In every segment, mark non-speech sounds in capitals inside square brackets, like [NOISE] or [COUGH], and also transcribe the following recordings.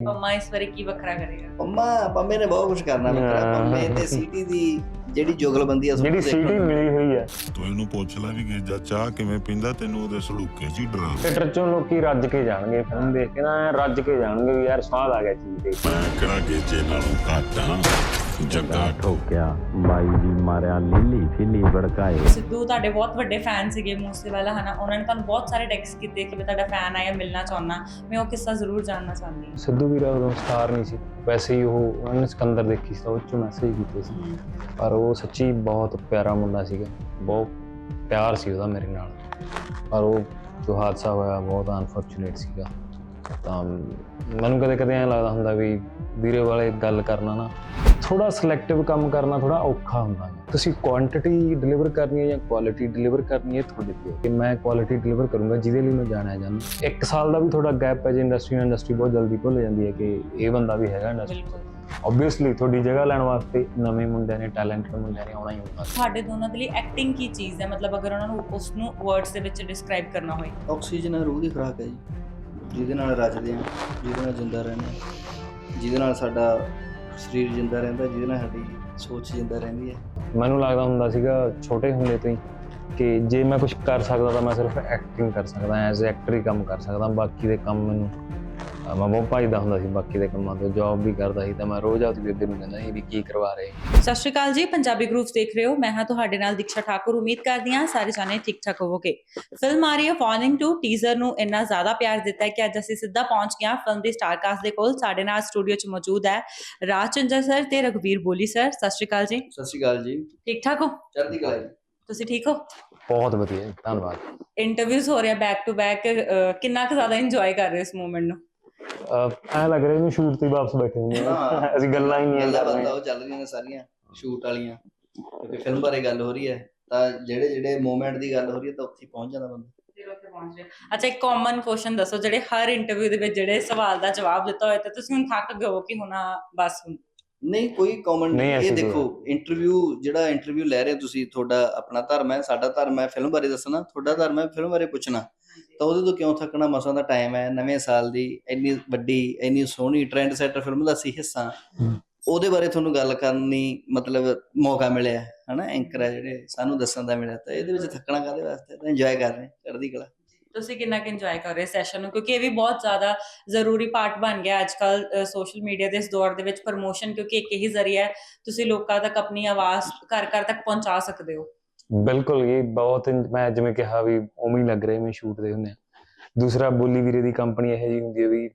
ਪੰਮਾ ਇਸ ਵਾਰੀ ਕੀ ਵੱਖਰਾ ਕਰੇਗਾ ਪੰਮਾ ਪੰਮੇ ਨੇ ਬਹੁਤ ਕੁਝ ਕਰਨਾ ਹਾਂ। ਪੰਮੇ ਤੇ ਸੀਟੀ ਦੀ ਜਿਹੜੀ ਜੁਗਲਬੰਦੀ ਆ ਸਭ ਜਿਹੜੀ ਸੀਟੀ ਮਿਲੀ ਹੋਈ ਹੈ। ਤੂੰ ਇਹਨੂੰ ਪੁੱਛ ਲੈ ਵੀ ਗੇਜਾ ਚਾਹ ਕਿਵੇਂ ਪੀਂਦਾ ਤੈਨੂੰ ਉਹਦੇ ਸਲੂਕੇ ਹੀ ਡਰਾ ਥੀਏਟਰ ਚੋਂ ਲੋਕੀ ਰੱਜ ਕੇ ਜਾਣਗੇ ਫਿਲਮ ਦੇਖ ਕੇ ਨਾ ਰੱਜ ਕੇ ਜਾਣਗੇ ਵੀ ਯਾਰ ਸਵਾਦ ਆ ਗਿਆ ਚੀਜ਼ ਦੇਖ ਕੇ। ਮੈਂ ਕਿਹੜਾ ਨਾਲੋਂ ਘੱਟ ਆ ਜੱਗਾ ਠੋਕਿਆ ਬਾਈ ਦੀ ਮਾਰਿਆ ਲੀਲੀ ਫਿਲੀ ਭੜਕਾਏ। ਸਿੱਧੂ ਤੁਹਾਡੇ ਬਹੁਤ ਵੱਡੇ ਫੈਨ ਸੀਗੇ ਮੂਸੇਵਾਲਾ ਹਨਾ? ਉਹਨਾਂ ਨੇ ਤੁਹਾਨੂੰ ਬਹੁਤ ਸਾਰੇ ਟੈਕਸਟ ਕੀਤੇ ਕਿ ਮੈਂ ਤੁਹਾਡਾ ਫੈਨ ਆਇਆ ਮਿਲਣਾ ਚਾਹੁੰਦਾ। ਮੈਂ ਉਹ ਕਿੱਸਾ ਜ਼ਰੂਰ ਜਾਣਨਾ ਚਾਹੁੰਦੀ ਸਿੱਧੂ ਵੀਰਾ ਉਦੋਂ ਸਟਾਰ ਨਹੀਂ ਸੀ। ਵੈਸੇ ਹੀ ਉਹ ਉਹਨਾਂ ਨੇ ਸਿਕੰਦਰ ਦੇਖੀ ਸੀ ਤਾਂ ਉਹ ਚ ਮੈਸੇਜ ਕੀਤੇ ਸੀ। ਹਾਂ। ਪਰ ਉਹ ਸੱਚੀ ਬਹੁਤ ਪਿਆਰਾ ਮੁੰਡਾ ਸੀਗਾ। ਬਹੁਤ ਪਿਆਰ ਸੀ ਉਹਦਾ ਮੇਰੇ ਨਾਲ। ਪਰ ਉਹ ਜੋ ਹਾਦਸਾ ਹੋਇਆ ਬਹੁਤ ਅਨਫੋਰਚੂਨੇਟ ਸੀਗਾ। ਤਾਂ ਮੈਨੂੰ ਕਦੇ ਕਦੇ ਐਂ ਲੱਗਦਾ ਹੁੰਦਾ ਵੀ ਵੀਰੇ ਵਾਲੇ ਗੱਲ ਕਰਨਾ ਨਾ ਥੋੜਾ ਸਿਲੈਕਟਿਵ ਕੰਮ ਕਰਨਾ ਥੋੜਾ ਔਖਾ ਹੁੰਦਾ ਹੈ ਤੁਸੀਂ ਕੁਆਂਟੀਟੀ ਡਿਲੀਵਰ ਕਰਨੀ ਹੈ ਜਾਂ ਕੁਆਲਿਟੀ ਡਿਲੀਵਰ ਕਰਨੀ ਹੈ ਤੁਹਾਡੇ ਤੇ ਕਿ ਮੈਂ ਕੁਆਲਿਟੀ ਡਿਲੀਵਰ ਕਰੂੰਗਾ ਜਿਹਦੇ ਲਈ ਮੈਂ ਜਾਣਿਆ ਜਾਂਦਾ। ਇੱਕ ਸਾਲ ਦਾ ਵੀ ਥੋੜਾ ਗੈਪ ਹੈ ਜੇ ਇੰਡਸਟਰੀ ਨਾਲ ਇੰਡਸਟਰੀ ਬਹੁਤ ਜਲਦੀ ਭੁੱਲ ਜਾਂਦੀ ਹੈ ਕਿ ਇਹ ਬੰਦਾ ਵੀ ਹੈਗਾ ਇੰਡਸਟਰੀ ਬਿਲਕੁਲ। ਆਬਵੀਅਸਲੀ ਤੁਹਾਡੀ ਜਗ੍ਹਾ ਲੈਣ ਵਾਸਤੇ ਨਵੇਂ ਮੁੰਡਿਆਂ ਨੇ ਟੈਲੈਂਟਡ ਮੁੰਡਿਆਂ ਨੇ ਆਉਣਾ ਹੀ ਹੁੰਦਾ ਤੁਹਾਡੇ ਦੋਨਾਂ ਦੇ ਲਈ ਐਕਟਿੰਗ ਕੀ ਚੀਜ਼ ਹੈ? ਮਤਲਬ ਅਗਰ ਉਹਨਾਂ ਨੂੰ ਉਸ ਨੂੰ ਵਰਡਸ ਦੇ ਵਿੱਚ ਡਿਸਕ੍ਰਾਈਬ ਕਰਨਾ ਹੋਏ। ਆਕਸੀਜਨ ਰੂਹ ਦੀ ਖੁਰਾਕ ਹੈ ਜੀ। ਜਿਹਦੇ ਨਾਲ ਰਚਦੇ ਆ ਜਿਹਦੇ ਨਾਲ ਜਿੰਦਾ ਰਹਿੰਦੇ ਹਾਂ, ਜਿਹਦੇ ਨਾਲ ਸਾਡਾ ਸਰੀਰ ਜਿੰਦਾ ਰਹਿੰਦਾ, ਜਿਹਦੇ ਨਾਲ ਸਾਡੀ ਸੋਚ ਜਿੰਦਾ ਰਹਿੰਦੀ ਹੈ। ਮੈਨੂੰ ਲੱਗਦਾ ਹੁੰਦਾ ਸੀਗਾ ਛੋਟੇ ਹੁੰਦੇ ਤੋਂ ਹੀ ਕਿ ਜੇ ਮੈਂ ਕੁਝ ਕਰ ਸਕਦਾ ਤਾਂ ਮੈਂ ਸਿਰਫ ਐਕਟਿੰਗ ਕਰ ਸਕਦਾ ਐਜ਼ ਐਕਟਰ ਹੀ ਕੰਮ ਕਰ ਸਕਦਾ, ਬਾਕੀ ਦੇ ਕੰਮ ਮੈਨੂੰ ਮੈਂ ਬਹੁਤ ਭੱਜਦਾ ਹੁੰਦਾ ਸੀ ਬਾਕੀ ਦੇ ਕੰਮਾਂ ਤੋਂ ਜੌਬ ਵੀ ਕਰਦਾ ਸੀ ਤਾਂ ਮੈਂ ਰੋਜ਼ ਆਪਦੀ ਬੇਬੇ ਨੂੰ ਕਹਿੰਦਾ ਸੀ ਵੀ ਕੀ ਕਰਵਾ ਰਹੇ ਸਤਿ ਸ਼੍ਰੀ ਅਕਾਲ ਜੀ ਪੰਜਾਬੀ ਗਰੁੱਪਸ ਦੇਖ ਰਹੇ ਹੋ ਮੈਂ ਹਾਂ ਤੁਹਾਡੇ ਨਾਲ ਦੀਕਸ਼ਾ ਠਾਕੁਰ ਉਮੀਦ ਕਰਦੀ ਹਾਂ ਸਾਰੇ ਜਾਣੇ ਠੀਕ ਠਾਕ ਹੋਵੋਗੇ। ਫਿਲਮ ਆ ਰਹੀ ਹੈ ਫਾਲਿੰਗ ਟੂ ਟੀਜ਼ਰ ਨੂੰ ਇੰਨਾ ਜ਼ਿਆਦਾ ਪਿਆਰ ਦਿੱਤਾ ਹੈ ਕਿ ਅੱਜ ਅਸੀਂ ਸਿੱਧਾ ਪਹੁੰਚ ਗਏ ਹਾਂ ਫਿਲਮ ਦੀ ਸਟਾਰ ਕਾਸਟ ਦੇ ਕੋਲ। ਸਾਡੇ ਨਾਲ ਸਟੂਡੀਓ 'ਚ ਮੌਜੂਦ ਹੈ ਰਾਜ ਚੰਦਰ ਸਰ ਤੇ ਰਘਵੀਰ ਬੋਲੀ ਸਰ ਸਤਿ ਸ਼੍ਰੀ ਅਕਾਲ ਜੀ। ਸਤਿ ਸ਼੍ਰੀ ਅਕਾਲ ਜੀ। ਠੀਕ ਠਾਕ ਹੋ? ਚੜ੍ਹਦੀ ਕਲਾ ਜੀ। ਤੁਸੀਂ ਠੀਕ ਹੋ? ਬਹੁਤ ਵਧੀਆ ਧੰਨਵਾਦ। ਇੰਟਰਵਿਊਜ਼ ਹੋ ਰਿਹਾ ਬੈਕ ਟੂ ਬੈਕ ਕਿੰਨਾ ਕੁ ਜ਼ਿਆਦਾ ਇੰਜੋਏ ਕਰ ਰਹੇ ਹੋ ਇਸ ਮੂਮੈਂਟ ਨੂੰ? ਐਂ ਲੱਗ ਰਿਹਾ ਇਹਨੂੰ ਸ਼ੂਟ ਤੇ ਵਾਪਸ ਬੈਠੇ ਹੁੰਦੇ ਆ। ਹਾਂ। ਅਸੀਂ ਗੱਲਾਂ ਹੀ ਨਹੀਂ ਗੱਲਾਂ ਕਰ ਰਹੇ ਬਾਤਾਂ ਉਹ ਚੱਲ ਰਹੀਆਂ ਨੇ ਸਾਰੀਆਂ ਸ਼ੂਟ ਵਾਲੀਆਂ। ਕਿਉਂਕਿ ਫਿਲਮ ਬਾਰੇ ਗੱਲ ਹੋ ਰਹੀ ਹੈ। ਤਾਂ ਜਿਹੜੇ ਜਿਹੜੇ ਮੂਮੈਂਟ ਦੀ ਗੱਲ ਹੋ ਰਹੀ ਹੈ ਤਾਂ ਉੱਥੇ ਹੀ ਪਹੁੰਚ ਜਾਂਦਾ ਬੰਦਾ। ਫਿਰ ਉੱਥੇ ਪਹੁੰਚ ਗਏ ਅੱਛਾ ਇੱਕ ਕਾਮਨ ਕੁਐਸਚਨ ਦੱਸੋ ਜਿਹੜੇ ਹਰ ਇੰਟਰਵਿਊ ਦੇ ਵਿੱਚ ਜਿਹੜੇ ਸਵਾਲ ਦਾ ਜਵਾਬ ਦਿੱਤਾ ਹੋਇਆ ਤੇ ਤੁਸੀਂ ਹੁਣ ਥੱਕ ਗਏ ਹੋ ਕਿ ਹੁਣ ਆ ਬਸ ਹੁਣ। ਨਹੀਂ ਕੋਈ ਕਮੈਂਟ ਇਹ ਦੇਖੋ ਇੰਟਰਵਿਊ ਜਿਹੜਾ ਇੰਟਰਵਿਊ ਲੈ ਰਹੇ ਤੁਸੀਂ ਤੁਹਾਡਾ ਆਪਣਾ ਧਰਮ ਹੈ ਸਾਡਾ ਧਰਮ ਹੈ ਫਿਲਮ ਬਾਰੇ ਦੱਸਣਾ ਤੁਹਾਡਾ ਧਰਮ ਹੈ ਫਿਲਮ ਬਾਰੇ ਪੁੱਛਣਾ। ਤਾਂ ਉਹਦੇ ਤੋਂ ਕਿਉਂ ਥੱਕਣਾ? ਮਸਾਂ ਦਾ ਟਾਈਮ ਹੈ ਨਵੇਂ ਸਾਲ ਦੀ ਇੰਨੀ ਵੱਡੀ ਇੰਨੀ ਸੋਹਣੀ ਟ੍ਰੈਂਡ ਸੈਟਰ ਫਿਲਮ ਦਾ ਸੀ ਹਿੱਸਾ। ਉਹਦੇ ਬਾਰੇ ਤੁਹਾਨੂੰ ਗੱਲ ਕਰਨ ਦੀ ਮਤਲਬ ਮੌਕਾ ਮਿਲਿਆ ਹਨਾ ਐਂਕਰ ਹੈ ਜਿਹੜੇ ਸਾਨੂੰ ਦੱਸਣ ਦਾ ਮਿਲਿਆ ਤਾਂ ਇਹਦੇ ਵਿੱਚ ਥੱਕਣਾ ਕਾਹਦੇ ਵਾਸਤੇ? ਤਾਂ ਇੰਜੋਏ ਕਰ ਰਹੇ ਚੜ੍ਹਦੀ ਕਲਾ। ਤੁਸੀਂ ਕਿੰਨਾ ਕਿ ਇੰਜੋਏ ਕਰ ਰਹੇ ਸੈਸ਼ਨ ਨੂੰ? ਕਿਉਂਕਿ ਇਹ ਵੀ ਬਹੁਤ ਜ਼ਿਆਦਾ ਜ਼ਰੂਰੀ ਪਾਰਟ ਬਣ ਗਿਆ ਅੱਜ ਕੱਲ ਸੋਸ਼ਲ ਮੀਡੀਆ ਦੇ ਇਸ ਦੌਰ ਦੇ ਵਿੱਚ ਪ੍ਰਮੋਸ਼ਨ ਕਿਉਂਕਿ ਇੱਕ ਇਹੀ ਜ਼ਰੀਆ ਹੈ ਤੁਸੀਂ ਲੋਕਾਂ ਤੱਕ ਆਪਣੀ ਆਵਾਜ਼ ਘਰ ਘਰ ਤੱਕ ਪਹੁੰਚਾ ਸਕਦੇ ਹੋ। ਬਿਲਕੁਲ ਇਹ ਬਹੁਤ ਮੈਂ ਜਿਵੇਂ ਕਿਹਾ ਵੀ ਉਵੇਂ ਹੀ ਲੱਗ ਰਿਹਾ ਮੈਂ ਸ਼ੂਟ ਦੇ ਹੁੰਦੇ ਆ ਦੂਸਰਾ ਬੋਲੀ ਵੀਰੇ ਦੀ ਕੰਪਨੀ ਇਹੋ ਜਿਹੀ ਹੁੰਦੀ ਹੈ ਵੀ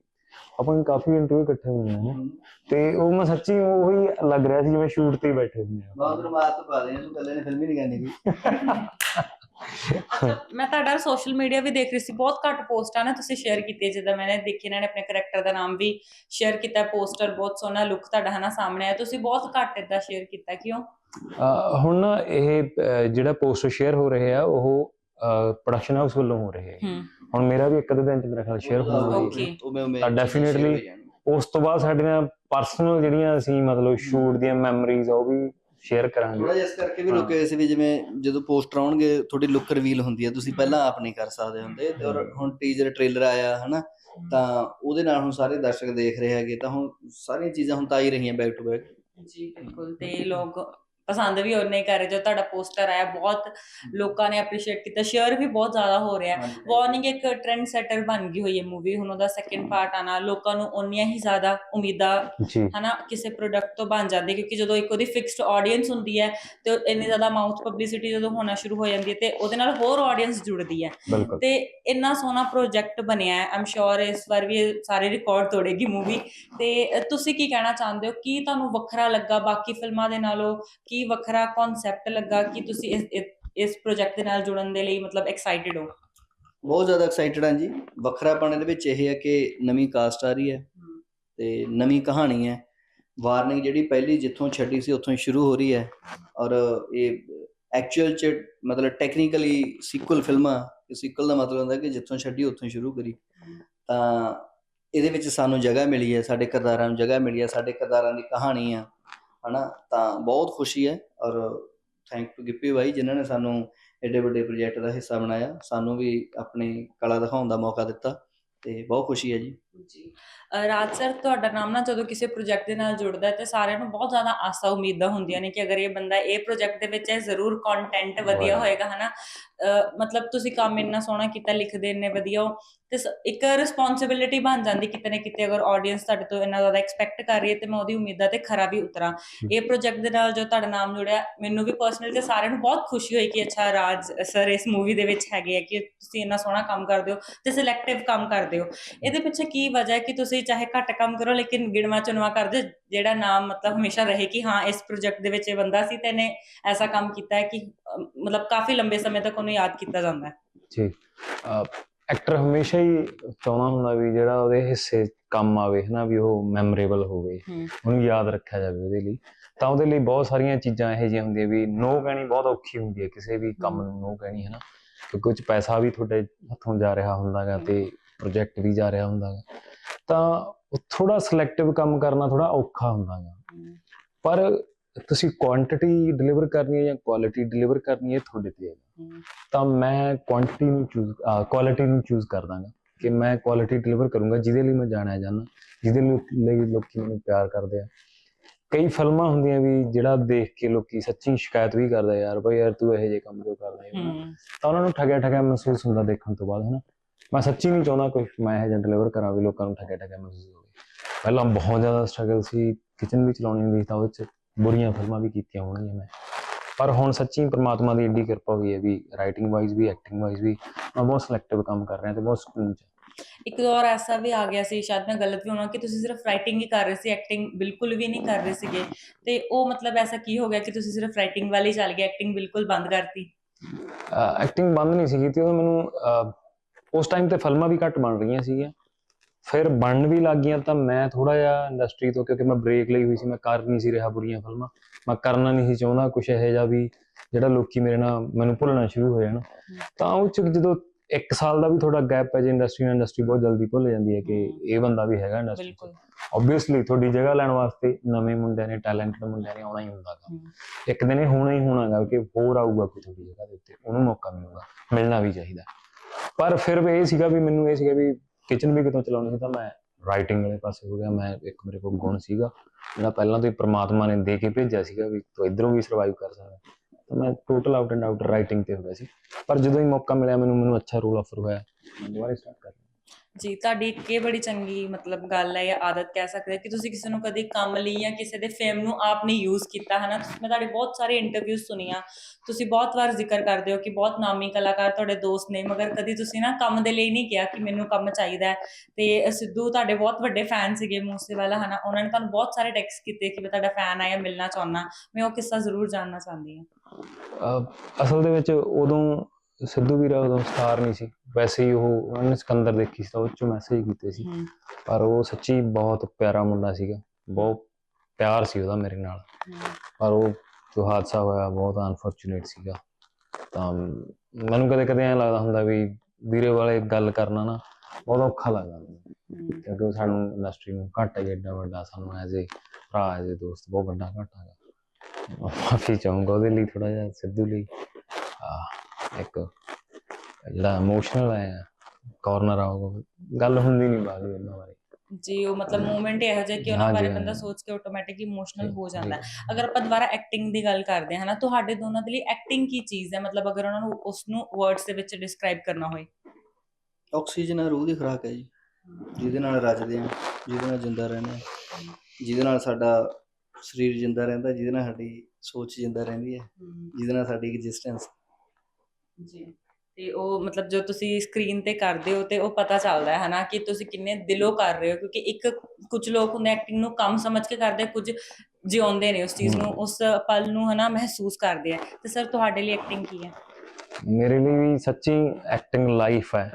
ਆਪਾਂ ਨੂੰ ਕਾਫੀ ਇੰਟਰਵਿਊ ਇਕੱਠੇ ਹੁੰਦੇ ਨੇ ਤੇ ਉਹ ਮੈਂ ਸੱਚੀ ਉਹੀ ਲੱਗ ਰਿਹਾ ਸੀ ਜਿਵੇਂ ਸ਼ੂਟ ਤੇ ਹੀ ਬੈਠੇ ਹੁੰਦੇ ਆ ਬਹੁਤ ਰਮਾਤ ਪਾ ਦੇ ਤੂੰ ਕੱਲੇ ਨੇ ਫਿਲਮ ਹੀ ਨਹੀਂ ਕਰਨੀ। [LAUGHS] ਮੈਂ ਤੁਹਾਡਾ ਸੋਸ਼ਲ ਮੀਡੀਆ ਵੀ ਦੇਖ ਰਹੀ ਸੀ ਬਹੁਤ ਘੱਟ ਪੋਸਟਾਂ ਨੇ ਤੁਸੀਂ ਸ਼ੇਅਰ ਕੀਤੀਆਂ ਜਿੱਦਾਂ ਮੈंने ਦੇਖੀ ਇਹਨਾਂ ਨੇ ਆਪਣੇ ਕਰੈਕਟਰ ਦਾ ਨਾਮ ਵੀ ਸ਼ੇਅਰ ਕੀਤਾ ਪੋਸਟਰ ਬਹੁਤ ਸੋਹਣਾ ਲੁੱਕ ਤੁਹਾਡਾ ਹਨਾ ਸਾਹਮਣੇ ਆਇਆ ਤੁਸੀਂ ਬਹੁਤ ਘੱਟ ਇਦਾਂ ਸ਼ੇਅਰ ਕੀਤਾ ਕਿਉਂ? ਹੁਣ ਨਾ ਇਹ ਜਿਹੜਾ ਪੋਸਟਰ ਸ਼ੇਅਰ ਹੋ ਰਹੇ ਆ ਉਹ ਪ੍ਰੋਡਕਸ਼ਨ ਹਾਊਸ ਵੱਲੋਂ ਹੋ ਰਹੇ ਹੂੰ। ਹੁਣ ਮੇਰਾ ਵੀ ਇੱਕ ਅੱਧੇ ਦਿਨ ਚ ਮੇਰਾ ਖਿਆਲ ਸ਼ੇਅਰ ਹੋਣ ਵਾਲੀ Okay. ਹੈ ਉਹ ਮੈਂ ਉਮੀਦ ਤਾਂ definitely ਉਸ ਤੋਂ ਬਾਅਦ ਸਾਡੀਆਂ ਪਰਸਨਲ ਜਿਹੜੀਆਂ ਅਸੀਂ ਮਤਲਬ ਸ਼ੂਟ ਦੀਆਂ ਮੈਮਰੀਜ਼ ਆ ਉਹ ਵੀ ਸ਼ੇਅਰ ਕਰਾਂਗੇ। ਥੋੜਾ ਜਿਹਾ ਇਸ ਕਰਕੇ ਵੀ। ਲੋਕ ਐਸੇ ਵੀ ਜਿਵੇਂ ਜਦੋਂ ਪੋਸਟਰ ਆਉਣਗੇ ਤੁਹਾਡੀ ਲੁੱਕ ਰਿਵੀਲ ਹੁੰਦੀ ਹੈ। ਤੁਸੀਂ ਪਹਿਲਾਂ ਆਪ ਨਹੀਂ ਕਰ ਸਕਦੇ ਹੁੰਦੇ। ਤੇ ਔਰ ਹੁਣ ਟੀਜ਼ਰ ਟ੍ਰੇਲਰ ਆਇਆ ਹਨਾ? ਤਾਂ ਉਹਦੇ ਨਾਲ ਹੁਣ ਸਾਰੇ ਦਰਸ਼ਕ ਦੇਖ ਰਹੇ ਹੈਗੇ। ਤਾਂ ਹੁਣ ਸਾਰੀਆਂ ਚੀਜ਼ਾਂ ਹੁਣ ਤਾਂ ਆ ਹੀ ਰਹੀਆਂ ਬੈਕ ਟੂ ਬੈਕ ਜੀ ਬਿਲਕੁਲ। ਤੇ ਲੋਕ ਪਸੰਦ ਵੀ ਉਹਨੇ ਕਰ ਰਹੇ ਜੋ ਤੁਹਾਡਾ ਪੋਸਟਰ ਆਇਆ ਬਹੁਤ ਲੋਕਾਂ ਨੇ ਅਪਰੀਸ਼ੀਏਟ ਕੀਤਾ ਸ਼ੇਅਰ ਵੀ ਬਹੁਤ ਜ਼ਿਆਦਾ ਹੋ ਰਿਹਾ ਵਾਰਨਿੰਗ ਇੱਕ ਟ੍ਰੈਂਡ ਸੈਟਰ ਬਣ ਗਈ ਹੋਈ ਹੈ ਮੂਵੀ ਹੁਣ ਉਹਦਾ ਸੈਕੰਡ ਪਾਰਟ ਆਣਾ ਲੋਕਾਂ ਨੂੰ ਓਨੀਆਂ ਹੀ ਜ਼ਿਆਦਾ ਉਮੀਦਾਂ ਹਨਾ ਕਿਸੇ ਪ੍ਰੋਡਕਟ ਤੋਂ ਬਣ ਜਾਂਦੇ ਕਿਉਂਕਿ ਜਦੋਂ ਇੱਕ ਉਹਦੀ ਫਿਕਸਡ ਆਡੀਅנס ਹੁੰਦੀ ਹੈ ਤੇ ਇੰਨੀ ਜ਼ਿਆਦਾ ਮਾਊਥ ਪਬਲਿਸਿਟੀ ਜਦੋਂ ਹੋਣਾ ਸ਼ੁਰੂ ਹੋ ਜਾਂਦੀ ਹੈ ਤੇ ਉਹਦੇ ਨਾਲ ਹੋਰ ਆਡੀਅנס ਜੁੜਦੀ ਹੈ। ਤੇ ਇੰਨਾ ਸੋਹਣਾ ਪ੍ਰੋਜੈਕਟ ਬਣਿਆ ਹੈ ਆਮ ਸ਼ੋਰ ਇਸ ਵਾਰ ਵੀ ਸਾਰੇ ਰਿਕਾਰਡ ਤੋੜੇਗੀ ਮੂਵੀ ਤੇ ਤੁਸੀਂ ਕੀ ਕਹਿਣਾ ਚਾਹੁੰਦੇ ਹੋ? ਕੀ ਤੁਹਾਨੂੰ ਵੱਖਰਾ ਲੱਗਾ? ਬਾਕੀ ਫਿਲਮਾਂ ਦੇ ਨਾਲੋਂ ਕੀ ਵੱਖਰਾ ਕਨਸੈਪਟ ਲੱਗਾ ਕਿ ਤੁਸੀਂ ਇਸ ਇਸ- ਪ੍ਰੋਜੈਕਟ ਦੇ ਨਾਲ ਜੁੜਨ ਦੇ ਲਈ ਮਤਲਬ ਐਕਸਾਈਟਿਡ ਹੋ? ਬਹੁਤ ਜ਼ਿਆਦਾ ਐਕਸਾਈਟਡ ਹਾਂ ਜੀ। ਵੱਖਰਾਪਣ ਇਹਦੇ ਵਿੱਚ ਇਹ ਹੈ ਕਿ ਨਵੀਂ ਕਾਸਟ ਆ ਰਹੀ ਹੈ ਤੇ ਨਵੀਂ ਕਹਾਣੀ ਹੈ। ਵਾਰਨਿੰਗ ਜਿਹੜੀ ਪਹਿਲੀ ਜਿੱਥੋਂ ਛੱਡੀ ਸੀ ਉੱਥੋਂ ਹੀ ਸ਼ੁਰੂ ਹੋ ਰਹੀ ਹੈ। ਔਰ ਇਹ ਐਕਚੁਅਲ ਚ ਮਤਲਬ ਟੈਕਨੀਕਲੀ ਸੀਕੁਅਲ ਫਿਲਮਾਂ ਸੀਕੁਅਲ ਦਾ ਮਤਲਬ ਹੁੰਦਾ ਕਿ ਜਿੱਥੋਂ ਛੱਡੀ ਉੱਥੋਂ ਹੀ ਸ਼ੁਰੂ ਕਰੀ। ਤਾਂ ਇਹਦੇ ਵਿੱਚ ਸਾਨੂੰ ਜਗ੍ਹਾ ਮਿਲੀ ਹੈ ਸਾਡੇ ਕਿਰਦਾਰਾਂ ਨੂੰ ਜਗ੍ਹਾ ਮਿਲੀ ਹੈ ਸਾਡੇ ਕਿਰਦਾਰਾਂ ਦੀ ਕਹਾਣੀ ਆ। ਹਨਾ, ਤਾਂ ਬਹੁਤ ਖੁਸ਼ੀ ਹੈ ਔਰ ਥੈਂਕ ਟੂ ਗਿੱਪੀ ਬਾਈ ਜਿਨ੍ਹਾਂ ਨੇ ਸਾਨੂੰ ਐਡੇ ਵੱਡੇ ਪ੍ਰੋਜੈਕਟ ਦਾ ਹਿੱਸਾ ਬਣਾਇਆ, ਸਾਨੂੰ ਵੀ ਆਪਣੀ ਕਲਾ ਦਿਖਾਉਣ ਦਾ ਮੌਕਾ ਦਿੱਤਾ ਤੇ ਬਹੁਤ ਖੁਸ਼ੀ ਹੈ ਜੀ। ਜੀ। ਰਾਜ ਸਰ ਤੁਹਾਡਾ ਨਾਮ ਨਾ ਜਦੋਂ ਕਿਸੇ ਪ੍ਰੋਜੈਕਟ ਦੇ ਨਾਲ ਜੁੜਦਾ ਹੈ ਤੇ ਸਾਰਿਆਂ ਨੂੰ ਬਹੁਤ ਜ਼ਿਆਦਾ ਆਸਾ ਉਮੀਦਾਂ ਹੁੰਦੀਆਂ ਨੇ ਕਿ ਅਗਰ ਇਹ ਬੰਦਾ ਇਹ ਪ੍ਰੋਜੈਕਟ ਦੇ ਵਿੱਚ ਹੈ ਜ਼ਰੂਰ ਕੰਟੈਂਟ ਵਧੀਆ। ਹੋਏਗਾ ਹਨਾ? ਮਤਲਬ ਤੁਸੀਂ ਕੰਮ ਇੰਨਾ ਸੋਹਣਾ ਕੀਤਾ ਲਿਖਦੇ ਇੰਨੇ ਵਧੀਆ ਤੇ ਇੱਕ ਰਿਸਪੌਂਸਿਬਿਲਿਟੀ ਬਣ ਜਾਂਦੀ ਕਿਤੇ ਨਾ ਕਿਤੇ ਅਗਰ ਆਡੀਅנס ਤੁਹਾਡੇ ਤੋਂ ਇੰਨਾ ਜ਼ਿਆਦਾ ਐਕਸਪੈਕਟ ਕਰ ਰਹੀ ਹੈ ਤੇ ਮੈਂ ਉਹਦੀ ਉਮੀਦਾਂ ਤੇ ਖਰਾ ਵੀ ਉਤਰਾਂ। ਇਹ ਪ੍ਰੋਜੈਕਟ ਦੇ ਨਾਲ ਜੋ ਤੁਹਾਡਾ ਨਾਮ ਜੁੜਿਆ ਮੈਨੂੰ ਵੀ ਪਰਸਨਲੀ ਤੇ ਸਾਰਿਆਂ ਨੂੰ ਬਹੁਤ ਖੁਸ਼ੀ ਹੋਈ ਕਿ ਅੱਛਾ ਰਾਜ ਸਰ ਇਸ ਮੂਵੀ ਦੇ ਵਿੱਚ ਹੈਗੇ ਆ ਕਿ ਤੁਸੀਂ ਇੰਨਾ ਸੋਹਣਾ ਕੰਮ ਕਰਦੇ ਹੋ ਤੇ ਸਿਲੈਕਟਿਵ ਕੰਮ ਕਰਦੇ ਹੋ। ਇਹਦੇ ਪਿੱਛੇ ਕੀ ਵਜ੍ਹਾ ਹੈ ਕਿ ਤੁਸੀਂ ਚਾਹੇ ਘੱਟ ਕੰਮ ਕਰੋ ਲੇਕਿਨ ਗਿਣਵਾ ਚੁਣਵਾ ਕਰਦੇ ਜਿਹੜਾ ਨਾਮ ਮਤਲਬ ਹਮੇਸ਼ਾ ਰਹੇ ਕਿ ਹਾਂ ਇਸ ਪ੍ਰੋਜੈਕਟ ਦੇ ਵਿੱਚ ਇਹ ਬੰਦਾ ਸੀ ਤੇ ਇਹਨੇ ਐਸਾ ਕੰਮ ਕੀਤਾ ਹੈ ਕਿ ਮਤਲਬ ਕਾਫੀ ਲੰਬੇ ਸਮੇਂ ਤੱਕ ਉਹਨੂੰ ਯਾਦ ਕੀਤਾ ਜਾਂਦਾ ਹੈ। ਜੀ। ਐਕਟਰ ਹਮੇਸ਼ਾ ਹੀ ਚਾਹੁੰਦਾ ਹੁੰਦਾ ਵੀ ਜਿਹੜਾ ਉਹਦੇ ਹਿੱਸੇ ਕੰਮ ਆਵੇ ਹਨਾ ਵੀ ਉਹ ਮੈਮੋਰੇਬਲ ਹੋਵੇ। ਉਹਨੂੰ ਯਾਦ ਰੱਖਿਆ ਜਾਵੇ ਉਹਦੇ ਲਈ। ਤਾਂ ਉਹਦੇ ਲਈ ਬਹੁਤ ਸਾਰੀਆਂ ਚੀਜ਼ਾਂ ਇਹੋ ਜਿਹੀਆਂ ਹੁੰਦੀਆਂ ਵੀ ਨੋ ਕਹਿਣੀ ਬਹੁਤ ਔਖੀ ਹੁੰਦੀ ਹੈ ਕਿਸੇ ਵੀ ਕੰਮ ਨੂੰ ਨੋ ਕਹਿਣੀ ਹਨਾ। ਕਿਉਂਕਿ ਕੁਝ ਪੈਸਾ ਵੀ ਤੁਹਾਡੇ ਹੱਥੋਂ ਜਾ ਰਿਹਾ ਹੁੰਦਾਗਾ ਤੇ ਪ੍ਰੋਜੈਕਟ ਵੀ ਜਾ ਰਿਹਾ ਹੁੰਦਾਗਾ ਤਾਂ ਥੋੜਾ ਸਿਲੈਕਟਿਵ ਕੰਮ ਕਰਨਾ ਥੋੜਾ ਔਖਾ ਹੁੰਦਾਗਾ ਪਰ ਤੁਸੀਂ ਕੁਆਂਟੀਟੀ ਡਿਲੀਵਰ ਕਰਨੀ ਹੈ ਜਾਂ ਕੁਆਲਿਟੀ ਡਿਲੀਵਰ ਕਰਨੀ ਹੈ ਤੁਹਾਡੇ ਤੇ ਹੈ। ਤਾਂ ਮੈਂ ਕੁਆਂਟੀਟੀ ਨੂੰ ਚੂਜ਼ ਕੁਆਲਿਟੀ ਨੂੰ ਚੂਜ਼ ਕਰ ਦਾਂਗਾ ਕਿ ਮੈਂ ਕੁਆਲਿਟੀ ਡਿਲੀਵਰ ਕਰੂੰਗਾ ਜਿਹਦੇ ਲਈ ਮੈਂ ਜਾਣਿਆ ਜਾਂਦਾ ਜਿਹਦੇ ਲਈ ਲੋਕੀ ਮੈਨੂੰ ਪਿਆਰ ਕਰਦੇ ਆ। ਕਈ ਫਿਲਮਾਂ ਹੁੰਦੀਆਂ ਵੀ ਜਿਹੜਾ ਦੇਖ ਕੇ ਲੋਕੀ ਸੱਚੀ ਸ਼ਿਕਾਇਤ ਵੀ ਕਰਦੇ ਯਾਰ ਬਈ ਯਾਰ ਤੂੰ ਇਹੋ ਜਿਹੇ ਕੰਮ ਕਿਉਂ ਕਰਦਾ ਹੈ? ਹੂੰ। ਤਾਂ ਉਹਨਾਂ ਨੂੰ ਠੱਗਿਆ ਠੱਗਿਆ ਮਹਿਸੂਸ ਹੁੰਦਾ ਦੇਖਣ ਤੋਂ ਬਾਅਦ ਹਨਾ? ਮੈਂ ਸੱਚੀ ਨਹੀਂ ਚਾਹੁੰਦਾ ਕੋਈ ਮੈਂ ਇਹ ਜਿਹਾ ਡਿਲੀਵਰ ਕਰਾਂ ਵੀ ਲੋਕਾਂ ਨੂੰ ਠੱਗਿਆ ਠੱਗਿਆ ਮਹਿਸੂਸ ਹੋਵੇ। ਪਹਿਲਾਂ ਬਹੁਤ ਜ਼ਿਆਦਾ ਸਟਰਗਲ ਸੀ ਕਿਚਨ ਵੀ ਚਲਾਉਣੀ ਹੁੰਦੀ ਤਾਂ ਉਹਦੇ ਚ ਬੁਰੀਆਂ ਫਿਲਮਾਂ ਵੀ ਕੀਤੀਆਂ ਹੋਣਗੀਆਂ ਮੈਂ। ਪਰ ਹੁਣ ਸੱਚੀ ਪ੍ਰਮਾਤਮਾ ਦੀ ਏਡੀ ਕਿਰਪਾ ਹੋਈ ਹੈ ਵੀ ਰਾਈਟਿੰਗ ਵਾਈਜ਼ ਵੀ ਐਕਟਿੰਗ ਵਾਈਜ਼ ਵੀ ਮੈਂ ਬਹੁਤ ਸਿਲੈਕਟਿਵ ਕੰਮ ਕਰ ਰਿਹਾ ਤੇ ਬਹੁਤ ਸਕੂਨ ਚ ਇੱਕ ਦੌਰ ਐਸਾ ਵੀ ਆ ਗਿਆ ਸੀ ਸ਼ਾਇਦ ਮੈਂ ਗਲਤ ਵੀ ਹੋਣਾ ਕਿ ਤੁਸੀਂ ਸਿਰਫ ਰਾਈਟਿੰਗ ਹੀ ਕਰ ਰਹੇ ਸੀ ਐਕਟਿੰਗ ਬਿਲਕੁਲ ਵੀ ਨਹੀਂ ਕਰ ਰਹੇ ਸੀਗੇ। ਤੇ ਉਹ ਮਤਲਬ ਐਸਾ ਕੀ ਹੋ ਗਿਆ ਕਿ ਤੁਸੀਂ ਸਿਰਫ ਰਾਈਟਿੰਗ ਵੱਲ ਚੱਲ ਗਏ ਐਕਟਿੰਗ ਬਿਲਕੁਲ ਬੰਦ ਕਰਤੀ? ਐਕਟਿੰਗ ਬੰਦ ਨਹੀਂ ਸੀ ਕੀਤੀ ਉਹ ਮੈਨੂੰ ਉਸ ਟਾਈਮ ਤੇ ਫਿਲਮਾਂ ਵੀ ਘੱਟ ਬਣ ਰਹੀਆਂ ਸੀਗੀਆਂ। ਫਿਰ ਬਣਨ ਵੀ ਲੱਗ ਗਈਆਂ ਤਾਂ ਮੈਂ ਥੋੜਾ ਜਿਹਾ ਇੰਡਸਟਰੀ ਤੋਂ ਕਿਉਂਕਿ ਮੈਂ ਬ੍ਰੇਕ ਲਈ ਹੋਈ ਸੀ ਮੈਂ ਕਰ ਨਹੀਂ ਸੀ ਰਿਹਾ ਬੁਰੀਆਂ ਫਿਲਮਾਂ। ਮੈਂ ਕਰਨਾ ਨਹੀਂ ਸੀ ਚਾਹੁੰਦਾ ਕੁਝ ਇਹੋ ਜਿਹਾ ਵੀ ਜਿਹੜਾ ਲੋਕੀ ਮੇਰੇ ਨਾਲ ਮੈਨੂੰ ਭੁੱਲਣਾ ਸ਼ੁਰੂ ਹੋ ਜਾਣ ਤਾਂ ਉਹ ਚ ਜਦੋਂ ਇੱਕ ਸਾਲ ਦਾ ਵੀ ਥੋੜਾ ਗੈਪ ਪੈ ਜੇ ਇੰਡਸਟਰੀ ਨਾਲ ਇੰਡਸਟਰੀ ਬਹੁਤ ਜਲਦੀ ਭੁੱਲ ਜਾਂਦੀ ਹੈ ਕਿ ਇਹ ਬੰਦਾ ਵੀ ਹੈਗਾ ਇੰਡਸਟਰੀ ਬਿਲਕੁਲ। ਆਬਵੀਅਸਲੀ ਤੁਹਾਡੀ ਜਗ੍ਹਾ ਲੈਣ ਵਾਸਤੇ ਨਵੇਂ ਮੁੰਡਿਆਂ ਨੇ ਟੈਲੈਂਟਡ ਮੁੰਡਿਆਂ ਨੇ ਆਉਣਾ ਹੀ ਹੁੰਦਾਗਾ ਹਮ। ਇੱਕ ਦਿਨ ਇਹ ਹੋਣਾ ਹੀ ਹੋਣਾਗਾ ਕਿ ਹੋਰ ਆਊਗਾ ਕੋਈ ਤੁਹਾਡੀ ਜਗ੍ਹਾ ਦੇ ਉੱਤੇ ਉਹਨੂੰ ਮੌਕਾ ਮਿਲੂਗਾ ਮਿਲਣਾ ਵੀ ਚਾਹੀਦਾ। ਪਰ ਫਿਰ ਵੀ ਇਹ ਸੀਗਾ ਵੀ ਮੈਨੂੰ ਇਹ ਸੀਗਾ ਵੀ ਕਿਚਨ ਵੀ ਕਿਤੋਂ ਚਲਾਉਣੀ ਸੀ ਤਾਂ ਮੈਂ ਰਾਈਟਿੰਗ ਵਾਲੇ ਪਾਸੇ ਹੋ ਗਿਆ, ਮੈਂ ਇੱਕ ਮੇਰੇ ਕੋਲ ਗੁਣ ਸੀਗਾ, ਜਿਹੜਾ ਪਹਿਲਾਂ ਤੋਂ ਹੀ ਪ੍ਰਮਾਤਮਾ ਨੇ ਦੇ ਕੇ ਭੇਜਿਆ ਸੀਗਾ ਵੀ ਤੂੰ ਇਧਰੋਂ ਵੀ ਸਰਵਾਈਵ ਕਰ ਸਕਦਾ। ਤਾਂ ਮੈਂ total out and out writing ਤੇ ਹੋ ਗਿਆ ਸੀ। ਪਰ ਜਦੋਂ ਹੀ ਮੌਕਾ ਮਿਲਿਆ ਮੈਨੂੰ ਮੈਨੂੰ ਅੱਛਾ ਰੋਲ ਆਫਰ ਹੋਇਆ, ਮੈਂ ਦੁਬਾਰਾ ਸਟਾਰਟ ਕਰ ਜੀ, ਤੁਹਾਡੀ ਇੱਕ ਇਹ ਬੜੀ ਚੰਗੀ ਮਤਲਬ ਗੱਲ ਹੈ, ਜਾਂ ਆਦਤ ਕਹਿ ਸਕਦੇ ਕਿ ਤੁਸੀਂ ਕਿਸੇ ਨੂੰ ਕਦੇ ਕੰਮ ਲਈ ਜਾਂ ਕਿਸੇ ਦੇ ਫੇਮ ਨੂੰ ਆਪ ਨਹੀਂ ਯੂਜ਼ ਕੀਤਾ ਹੈ ਨਾ ਮੈਂ ਤੁਹਾਡੇ ਬਹੁਤ ਸਾਰੇ ਇੰਟਰਵਿਊਜ਼ ਸੁਣੀਆਂ। ਤੁਸੀਂ ਬਹੁਤ ਵਾਰ ਜ਼ਿਕਰ ਕਰਦੇ ਹੋ ਕਿ ਬਹੁਤ ਨਾਮੀ ਕਲਾਕਾਰ ਤੁਹਾਡੇ ਦੋਸਤ ਨੇ, ਮਗਰ ਕਦੀ ਤੁਸੀਂ ਨਾ ਕੰਮ ਦੇ ਲਈ ਨਹੀਂ ਕਿਹਾ ਕਿ ਮੈਨੂੰ ਕੰਮ ਚਾਹੀਦਾ ਹੈ। ਤੇ ਸਿੱਧੂ ਤੁਹਾਡੇ ਬਹੁਤ ਵੱਡੇ ਫੈਨ ਸੀਗੇ ਮੂਸੇਵਾਲਾ ਹਨਾ? ਉਹਨਾਂ ਨੇ ਤੁਹਾਨੂੰ ਬਹੁਤ ਸਾਰੇ ਟੈਕਸਟ ਕੀਤੇ ਕਿ ਮੈਂ ਤੁਹਾਡਾ ਫੈਨ ਆ ਜਾਂ ਮਿਲਣਾ ਚਾਹੁੰਦਾ। ਮੈਂ ਉਹ ਕਿੱਸਾ ਜ਼ਰੂਰ ਜਾਣਨਾ ਚਾਹੁੰਦੀ ਹਾਂ। ਅਸਲ ਦੇ ਵਿੱਚ ਉਦੋਂ ਸਿੱਧੂ ਵੀਰਾ ਉਦੋਂ ਸਟਾਰ ਨਹੀਂ ਸੀ। ਵੈਸੇ ਹੀ ਉਹ ਉਹਨਾਂ ਨੇ ਸਿਕੰਦਰ ਦੇਖੀ ਸੀ ਤਾਂ ਉਹ ਚੋਂ ਮੈਸੇਜ ਕੀਤੇ ਸੀ। ਪਰ ਉਹ ਸੱਚੀ ਬਹੁਤ ਪਿਆਰਾ ਮੁੰਡਾ ਸੀਗਾ। ਬਹੁਤ ਪਿਆਰ ਸੀ ਉਹਦਾ ਮੇਰੇ ਨਾਲ। ਪਰ ਉਹ ਜੋ ਹਾਦਸਾ ਹੋਇਆ ਬਹੁਤ ਅਨਫੋਰਚੂਨੇਟ ਸੀਗਾ। ਤਾਂ ਮੈਨੂੰ ਕਦੇ ਕਦੇ ਐਂ ਲੱਗਦਾ ਹੁੰਦਾ ਵੀ ਵੀਰੇ ਵਾਲੇ ਗੱਲ ਕਰਨਾ ਨਾ ਬਹੁਤ ਔਖਾ ਲੱਗਦਾ ਕਿਉਂਕਿ ਉਹ ਸਾਨੂੰ ਇੰਡਸਟਰੀ ਨੂੰ ਘੱਟ ਹੈ ਐਡਾ ਵੱਡਾ ਸਾਨੂੰ ਐਜ਼ ਏ ਭਰਾ ਐਜ਼ ਏ ਦੋਸਤ ਬਹੁਤ ਵੱਡਾ ਘੱਟ ਹੈਗਾ। ਮਾਫੀ ਚਾਹੂੰਗਾ ਉਹਦੇ ਲਈ ਥੋੜਾ ਜਿਹਾ ਸਿੱਧੂ ਲਈ। ਆਹ, ਇੱਕ ਜਿਹੜਾ ਇਮੋਸ਼ਨਲ ਹੈ ਕਾਰਨਰ ਆ ਉਹ ਗੱਲ ਹੁੰਦੀ ਨਹੀਂ ਬਾਅਦ ਵਿੱਚ ਉਹਨਾਂ ਬਾਰੇ। ਜੀ ਉਹ ਮਤਲਬ ਮੂਵਮੈਂਟ ਇਹੋ ਜਿਹਾ ਕਿ ਉਹਨਾਂ ਬਾਰੇ। ਬੰਦਾ ਸੋਚ ਕੇ ਆਟੋਮੈਟਿਕ ਇਮੋਸ਼ਨਲ ਹੋ ਜਾਂਦਾ ਹੈ। ਅਗਰ ਆਪਾਂ ਦੁਬਾਰਾ ਐਕਟਿੰਗ ਦੀ ਗੱਲ ਕਰਦੇ ਹਾਂ ਨਾ ਤੁਹਾਡੇ ਦੋਨਾਂ ਦੇ ਲਈ ਐਕਟਿੰਗ ਕੀ ਚੀਜ਼ ਹੈ? ਮਤਲਬ ਅਗਰ ਉਹਨਾਂ ਨੂੰ ਉਸ ਨੂੰ ਵਰਡਸ ਦੇ ਵਿੱਚ ਡਿਸਕ੍ਰਾਈਬ ਕਰਨਾ ਹੋਏ। ਆਕਸੀਜਨ ਹੈ ਰੂਹ ਦੀ ਖੁਰਾਕ ਹੈ ਜੀ। ਜਿਹਦੇ ਨਾਲ ਰਚਦੇ ਆ ਜਿਹਦੇ ਨਾਲ ਜਿੰਦਾ ਰਹਿੰਦੇ ਆ ਜਿਹਦੇ ਨਾਲ ਸਾਡਾ ਸਰੀਰ ਜਿੰਦਾ ਰਹਿੰਦਾ ਜਿਹਦੇ ਨਾਲ ਸਾਡੀ ਸੋਚ ਜਿੰਦਾ ਰਹਿੰਦੀ ਹੈ ਜਿਹਦੇ ਨਾਲ ਸਾਡੀ ਐਗਜ਼ਿਸਟੈਂਸ ਜੀ। ਤੇ ਉਹ ਮਤਲਬ ਜੋ ਤੁਸੀਂ ਸਕਰੀਨ ਤੇ ਕਰਦੇ ਹੋ ਤੇ ਉਹ ਪਤਾ ਚੱਲਦਾ ਹੈ ਹਨਾ ਕਿ ਤੁਸੀਂ ਕਿੰਨੇ ਦਿਲੋਂ ਕਰ ਰਹੇ ਹੋ ਕਿਉਂਕਿ ਇੱਕ ਕੁਝ ਲੋਕ ਹੁੰਦੇ ਐਕਟਿੰਗ ਨੂੰ ਕੰਮ ਸਮਝ ਕੇ ਕਰਦੇ ਕੁਝ ਜਿਉਂਦੇ ਨੇ ਉਸ ਚੀਜ਼ ਨੂੰ ਉਸ ਪਲ ਨੂੰ ਹਨਾ ਮਹਿਸੂਸ ਕਰਦੇ ਆ। ਤੇ ਸਰ ਤੁਹਾਡੇ ਲਈ ਐਕਟਿੰਗ ਕੀ ਹੈ? ਮੇਰੇ ਲਈ ਵੀ ਸੱਚੀ ਐਕਟਿੰਗ ਲਾਈਫ ਹੈ।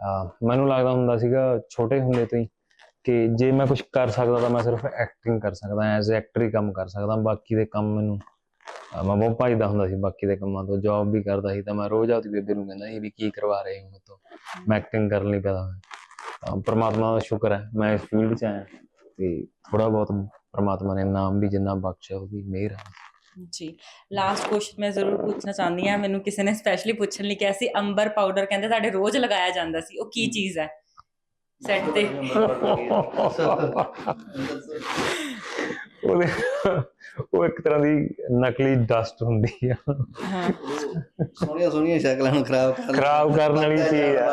ਅਹ ਮੈਨੂੰ ਲੱਗਦਾ ਹੁੰਦਾ ਸੀਗਾ ਛੋਟੇ ਹੁੰਦੇ ਤੋਂ ਹੀ ਕਿ ਜੇ ਮੈਂ ਕੁਝ ਕਰ ਸਕਦਾ ਤਾਂ ਮੈਂ ਸਿਰਫ ਐਕਟਿੰਗ ਕਰ ਸਕਦਾ ਐਜ਼ ਐਕਟਰ ਹੀ ਕੰਮ ਕਰ ਸਕਦਾ ਬਾਕੀ ਦੇ ਕੰਮ ਮੈਨੂੰ ਮੈਂ ਬਹੁਤ ਭੱਜਦਾ ਹੁੰਦਾ ਸੀ ਬਾਕੀ ਦੇ ਕੰਮਾਂ ਤੋਂ ਜੌਬ ਵੀ ਕਰਦਾ ਸੀ ਤਾਂ ਮੈਂ ਰੋਜ਼ ਆਪਦੀ ਬੇਬੇ ਨੂੰ ਕਹਿੰਦਾ ਸੀ ਵੀ ਕੀ ਕਰਵਾ ਰਹੇ ਹੋ ਤੋਂ। ਮੈਂ ਐਕਟਿੰਗ ਕਰਨ ਲਈ ਪੈਦਾ ਹੋਇਆ। ਪ੍ਰਮਾਤਮਾ ਦਾ ਸ਼ੁਕਰ ਹੈ ਮੈਂ ਇਸ ਫੀਲਡ 'ਚ ਆਇਆ ਤੇ ਥੋੜਾ ਬਹੁਤ ਪ੍ਰਮਾਤਮਾ ਨੇ ਨਾਮ ਵੀ ਜਿੰਨਾ ਬਖਸ਼ਿਆ ਉਹਦੀ ਮਿਹਰ ਹੈ। ਜੀ ਲਾਸਟ ਕੁਐਸਚਨ ਮੈਂ ਜ਼ਰੂਰ ਪੁੱਛਣਾ ਚਾਹੁੰਦੀ ਹਾਂ ਮੈਨੂੰ ਕਿਸੇ ਨੇ ਸਪੈਸ਼ਲੀ ਪੁੱਛਣ ਲਈ ਕਿਹਾ ਸੀ ਅੰਬਰ ਪਾਊਡਰ ਕਹਿੰਦੇ ਸਾਡੇ ਰੋਜ਼ ਲਗਾਇਆ ਜਾਂਦਾ ਸੀ ਉਹ ਕੀ ਚੀਜ਼ ਹੈ? ਸੈੱਟ ਤੇ। [LAUGHS] ਉਹਦੇ ਉਹ ਇੱਕ ਤਰ੍ਹਾਂ ਦੀ ਨਕਲੀ ਡਸਟ ਹੁੰਦੀ ਆ। ਹਾਂ। ਸੋਹਣੀਆਂ ਸੋਹਣੀਆਂ ਸ਼ਕਲਾਂ ਨੂੰ ਖਰਾਬ ਕਰ ਖਰਾਬ ਕਰਨ ਵਾਲੀ ਚੀਜ਼ ਆ।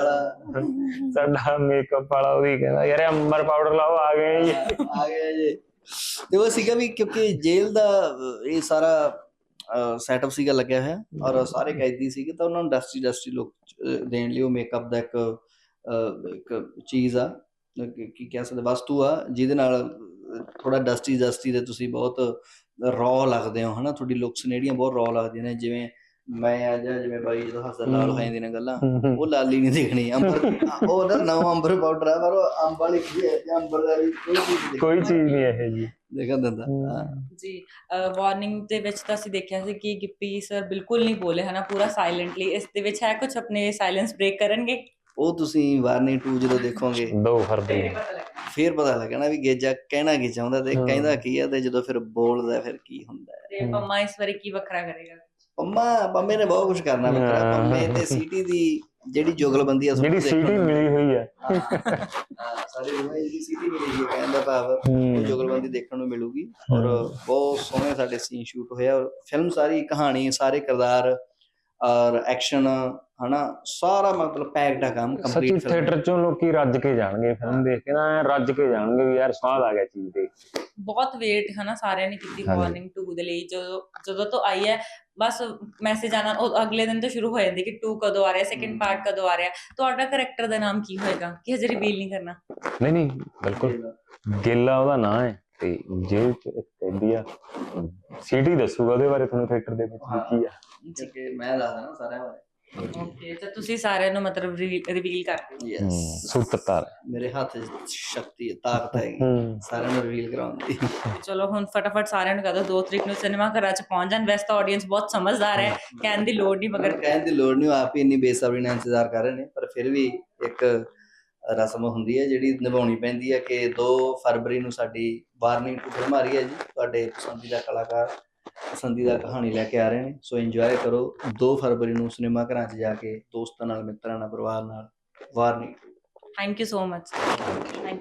ਸਾਡਾ ਮੇਕਅਪ ਵਾਲਾ ਉਹਦੀ ਕਹਿੰਦਾ ਯਾਰ ਅੰਬਰ ਪਾਊਡਰ ਲਾਓ ਆ ਗਏ ਜੀ। ਆ ਗਿਆ ਜੀ। ਤੇ ਉਹ ਸੀਗਾ ਵੀ ਕਿਉਂਕਿ ਜੇਲ੍ਹ ਦਾ ਇਹ ਸਾਰਾ ਸੈਟਅਪ ਸੀਗਾ ਲੱਗਿਆ ਹੋਇਆ ਔਰ ਸਾਰੇ ਕੈਦੀ ਸੀਗੇ ਤਾਂ ਉਹਨਾਂ ਨੂੰ ਡਸਟੀ ਡਸਟੀ ਲੁੱਕ ਦੇਣ ਲਈ ਉਹ ਮੇਕਅਪ ਦਾ ਇੱਕ ਇੱਕ ਚੀਜ਼ ਆ ਕੀ ਕੀ ਕਹਿ ਸਕਦੇ ਵਸਤੂ ਆ ਜਿਹਦੇ ਨਾਲ ਥੋੜਾ ਡਸਟੀ ਡਸਟੀ ਦੇ ਤੁਸੀਂ ਬਹੁਤ ਰੌ ਲੱਗਦੇ ਹੋ ਹਨਾ? ਤੁਹਾਡੀ ਲੁੱਕਸ ਨੇ ਜਿਹੜੀਆਂ ਬਹੁਤ ਰੌ ਲੱਗਦੀਆਂ ਨੇ ਜਿਵੇਂ ਮੈਂ ਆ ਜਾਂ ਜਿਵੇਂ ਬਾਈ ਜਦੋਂ ਹੱਸਦਾ ਲਾਲ ਹੋ ਜਾਂਦੀਆਂ ਨੇ ਗੱਲਾਂ ਉਹ ਲਾਲੀ ਨਹੀਂ ਦੇਖਣੀ ਅੰਬਰ ਉਹ ਨਾ ਨਵਾਂ ਅੰਬਰ ਪਾਊਡਰ ਆ ਪਰ ਉਹ ਅੰਬ ਵਾਲੀ ਕੀ ਹੈ ਤੇ ਅੰਬਰ ਦਾ ਵੀ ਕੋਈ ਚੀਜ਼ ਨਹੀਂ ਕੋਈ ਚੀਜ਼ ਨਹੀਂ ਇਹ ਜੀ ਦੇਖਣ ਦਿੰਦਾ ਹਾਂ। ਜੀ ਵਾਰਨਿੰਗ ਦੇ ਵਿੱਚ ਤਾਂ ਅਸੀਂ ਦੇਖਿਆ ਸੀ ਕਿ ਗਿੱਪੀ ਸਰ ਬਿਲਕੁਲ ਨਹੀਂ ਬੋਲੇ ਹਨਾ? ਪੂਰਾ ਸਾਇਲੈਂਟਲੀ ਇਸ ਦੇ ਵਿੱਚ ਹੈ ਕੁਝ ਆਪਣੇ ਸਾਇਲੈਂਸ ਬ੍ਰੇਕ ਕਰਨਗੇ? ਉਹ ਤੁਸੀਂ ਵਾਰਨਿੰਗ 2 ਜਦੋਂ ਦੇਖੋਗੇ ਦੋ ਫਰਵਰੀ ਫੇਰ ਪਤਾ ਲੱਗਣਾ ਵੀ ਗੇਜਾ ਕਹਿਣਾ ਕੀ ਚਾਹੁੰਦਾ ਤੇ। ਕਹਿੰਦਾ ਕੀ ਆ ਤੇ ਜਦੋਂ ਫਿਰ ਬੋਲਦਾ ਫਿਰ ਕੀ ਹੁੰਦਾ ਹੈ। ਤੇ ਪੰਮਾ ਇਸ ਵਾਰੀ ਕੀ ਵੱਖਰਾ ਕਰੇਗਾ ਪੰਮਾ ਪੰਮੇ ਨੇ ਬਹੁਤ ਕੁਝ ਕਰਨਾ ਹਾਂ। ਪੰਮੇ ਤੇ ਸੀਟੀ ਦੀ ਜਿਹੜੀ ਜੁਗਲਬੰਦੀ ਆ ਜਿਹੜੀ ਸੀਟੀ ਮਿਲੀ ਹੋਈ ਆ ਹਾਂ, ਸਾਰੀ ਦੁਨੀਆ ਜਿਹੜੀ ਸੀਟੀ ਮਿਲੀ ਹੈ ਕਹਿੰਦਾ ਭਾਵ ਉਹ। ਜੁਗਲਬੰਦੀ ਦੇਖਣ ਨੂੰ ਮਿਲੂਗੀ ਔਰ ਬਹੁਤ ਸੋਹਣੇ ਸਾਡੇ ਸੀਨ ਸ਼ੂਟ ਹੋਇਆ ਔਰ ਫਿਲਮ ਸਾਰੀ ਕਹਾਣੀ ਸਾਰੇ ਕਿਰਦਾਰ ਔਰ ਐਕਸ਼ਨ ਹਨਾ ਸਾਰਾ ਮਤਲਬ ਪੈਕਡ ਆ ਕੰਮ ਸੱਚੀ ਕੰਪਲੀਟ ਫਿਲਮ। ਥੀਏਟਰ ਚੋਂ ਲੋਕੀ ਰੱਜ ਕੇ ਜਾਣਗੇ ਫਿਲਮ ਦੇਖ ਕੇ ਨਾ ਰੱਜ ਕੇ ਜਾਣਗੇ ਵੀ ਯਾਰ ਸਵਾਦ ਆ ਗਿਆ ਚੀਜ਼ ਕੇ। ਬਹੁਤ ਵੇਟ ਹਨਾ ਸਾਰਿਆਂ ਨੇ ਕੀਤੀ। ਵਾਰਨਿੰਗ 2 ਦੇ ਲਈ। ਜਦੋਂ ਜਦੋਂ ਤੋਂ ਆਈ ਹੈ ਬਸ ਮੈਸੇਜ ਆਣਾ ਉਹ ਅਗਲੇ ਦਿਨ ਤੋਂ ਸ਼ੁਰੂ ਹੋ ਜਾਂਦੀ ਕਿ 2 ਕਦੋਂ ਆ ਰਿਹਾ ਸੈਕਿੰਡ। ਪਾਰਟ ਕਦੋਂ ਆ ਰਿਹਾ। ਤੁਹਾਡਾ ਕਰੈਕਟਰ ਦਾ ਨਾਮ ਕੀ ਹੋਏਗਾ? ਕਿ ਹਜੇ ਰਿਵੀਲ ਨਹੀਂ ਕਰਨਾ? ਨਹੀਂ ਨਹੀਂ ਬਿਲਕੁਲ। ਗੇਲਾ ਉਹਦਾ ਨਾਂ ਹੈ। ਤੇ ਜੇਲ੍ਹ ਚ ਇੱਕ ਕੈਦੀ ਆ। ਸੀਟੀ ਦੱਸੂਗਾ ਉਹਦੇ ਬਾਰੇ ਤੁਹਾਨੂੰ ਥੀਏਟਰ ਦੇ ਵਿੱਚ ਕੀ ਆ। ਕਿਉਂਕਿ ਮੈਂ ਦੱਸਦਾ ਨਾ ਸਾਰਿਆਂ ਬਾਰੇ। ਓਕੇ ਤਾਂ ਤੁਸੀਂ ਸਾਰਿਆਂ ਨੂੰ ਮਤਲਬ ਰਿਵੀਲ ਕਰ ਦਿਓ। ਯੈਸ ਸੂਤਰਤਾਰ ਮੇਰੇ ਹੱਥ 'ਚ ਸ਼ਕਤੀ ਹੈ ਤਾਕਤ ਹੈਗੀ। ਹੂੰ ਸਾਰਿਆਂ ਨੂੰ ਰਿਵੀਲ ਕਰਾਉਣ ਦੀ। ਚਲੋ ਹੁਣ ਫਟਾਫਟ ਸਾਰਿਆਂ ਨੂੰ ਕਹ ਦੋ 2 ਤਰੀਕ ਨੂੰ ਸਿਨੇਮਾ ਘਰਾਂ ਚ ਪਹੁੰਚ ਜਾਣ। ਵੈਸੇ ਤਾਂ ਆਡੀਅנס ਬਹੁਤ ਸਮਝਦਾਰ ਹੈ ਕਹਿਣ ਦੀ ਲੋੜ ਨਹੀਂ ਮਗਰ ਕਹਿਣ ਦੀ ਲੋੜ ਨਹੀਂ ਉਹ ਆਪ ਹੀ ਇੰਨੀ ਬੇਸਬਰੀ ਨਾਲ ਇੰਤਜ਼ਾਰ ਕਰ ਰਹੇ ਨੇ। ਪਰ ਫਿਰ ਵੀ ਇੱਕ ਰਸਮ ਹੁੰਦੀ ਹੈ ਜਿਹੜੀ ਨਿਭਾਉਣੀ ਪੈਂਦੀ ਹੈ ਕਿ 2 ਫਰਵਰੀ ਨੂੰ ਸਾਡੀ ਵਾਰਨਿੰਗ ਟੂ ਫਿਲਮ ਆ ਰਹੀ ਹੈ ਜੀ ਤੁਹਾਡੇ ਪਸੰਦੀਦਾ ਕਲਾਕਾਰ ਪਸੰਦੀਦਾ ਕਹਾਣੀ ਲੈ ਕੇ ਆ ਰਹੇ ਨੇ। ਸੋ ਇੰਜੋਏ ਕਰੋ। 2 ਫਰਵਰੀ ਨੂੰ ਸਿਨੇਮਾ ਘਰਾਂ 'ਚ ਜਾ ਕੇ ਦੋਸਤਾਂ ਨਾਲ, ਮਿੱਤਰਾਂ ਨਾਲ, ਪਰਿਵਾਰ ਨਾਲ ਵਾਰਨੀ thank you so much thank